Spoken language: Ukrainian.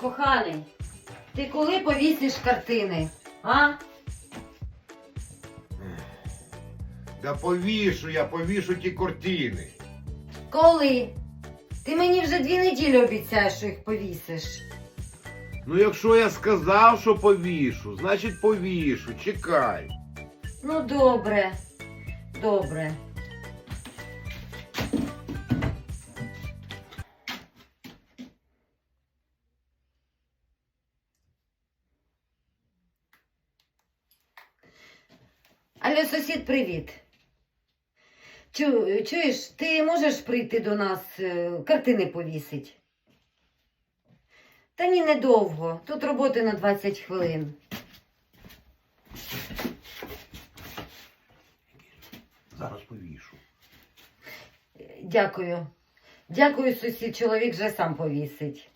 Коханий, ти коли повісиш картини? А? Да повішу я, повішу ті картини. Коли? Ти мені вже дві неділі обіцяєш, що їх повісиш. Ну, якщо я сказав, що повішу, значить повішу, чекай. Ну, добре, добре. Алло, сусід, привіт. Чу, чуєш, ти можеш прийти до нас, е, картини повісить? Та ні, недовго. Тут роботи на 20 хвилин. Зараз повішу. Дякую. Дякую, сусід. Чоловік вже сам повісить.